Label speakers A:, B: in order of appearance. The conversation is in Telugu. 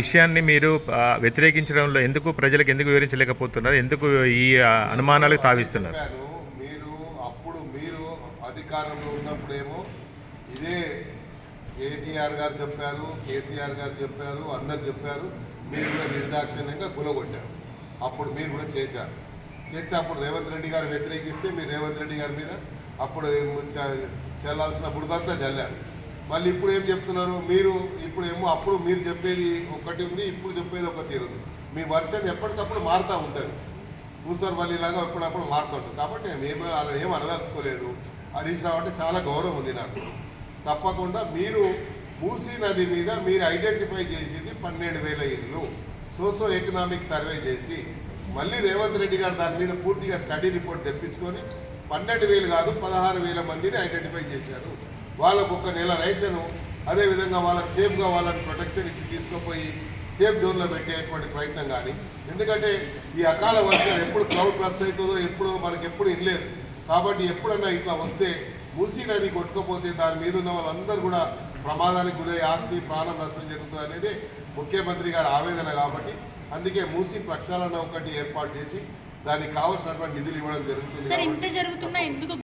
A: విషయాన్ని మీరు వ్యతిరేకించడంలో ఎందుకు ప్రజలకు ఎందుకు వివరించలేకపోతున్నారు? ఎందుకు ఈ అనుమానాలకు తావిస్తున్నారు?
B: మీరు అప్పుడు మీరు అధికారంలో ఉన్నప్పుడేమో ఇదే కేటీఆర్ గారు చెప్పారు కేసీఆర్ గారు చెప్పారు అందరు చెప్పారు మీరు కూడా నిర్దాక్షిణ్యంగా గులగొట్టారు. అప్పుడు మీరు కూడా చేశారు. చేసి అప్పుడు రేవంత్ రెడ్డి గారు వ్యతిరేకిస్తే మీరు రేవంత్ రెడ్డి గారి మీద అప్పుడు చల్లాల్సిన చెల్లాల్సిన బుడదంతా చల్లారు. మళ్ళీ ఇప్పుడు ఏం చెప్తున్నారు? మీరు ఇప్పుడు ఏమో అప్పుడు మీరు చెప్పేది ఒకటి ఉంది ఇప్పుడు చెప్పేది ఒక తీరు ఉంది. మీ వర్షన్ ఎప్పటికప్పుడు మారుతూ ఉంటుంది. కూసర్ లాగా ఎప్పుడప్పుడు మారుతుంటుంది కాబట్టి మేము అలా ఏం అనదలుచుకోలేదు హరీష్ రావు అంటే చాలా గౌరవం ఉంది నాకు. తప్పకుండా మీరు మూసీ నది మీద మీరు ఐడెంటిఫై చేసింది పన్నెండు వేల ఇళ్ళు సోసో ఎకనామిక్ సర్వే చేసి మళ్ళీ రేవంత్ రెడ్డి గారు దాని మీద పూర్తిగా స్టడీ రిపోర్ట్ తెప్పించుకొని పన్నెండు వేలు కాదు పదహారు వేల మందిని ఐడెంటిఫై చేశారు. వాళ్ళకు ఒక నెల రేషను అదేవిధంగా వాళ్ళకి సేఫ్గా వాళ్ళని ప్రొటెక్షన్ ఇచ్చి తీసుకుపోయి సేఫ్ జోన్లో పెట్టేటువంటి ప్రయత్నం కానీ ఎందుకంటే ఈ అకాల వర్షం ఎప్పుడు క్లౌడ్ బస్ట్ అవుతుందో ఎప్పుడు మనకి ఎప్పుడు ఇనలేదు. కాబట్టి ఎప్పుడన్నా ఇట్లా వస్తే మూసీ నది కొట్టుకపోతే దాని మీద ఉన్న వాళ్ళందరూ కూడా ప్రమాదానికి గురై ఆస్తి ప్రాణం నష్టం జరుగుతుంది అనేది ముఖ్యమంత్రి గారి ఆవేదన కాబట్టి అందుకే మూసీ ప్రక్షాళన ఒకటి ఏర్పాటు చేసి దానికి కావలసినటువంటి నిధులు ఇవ్వడం జరుగుతుంది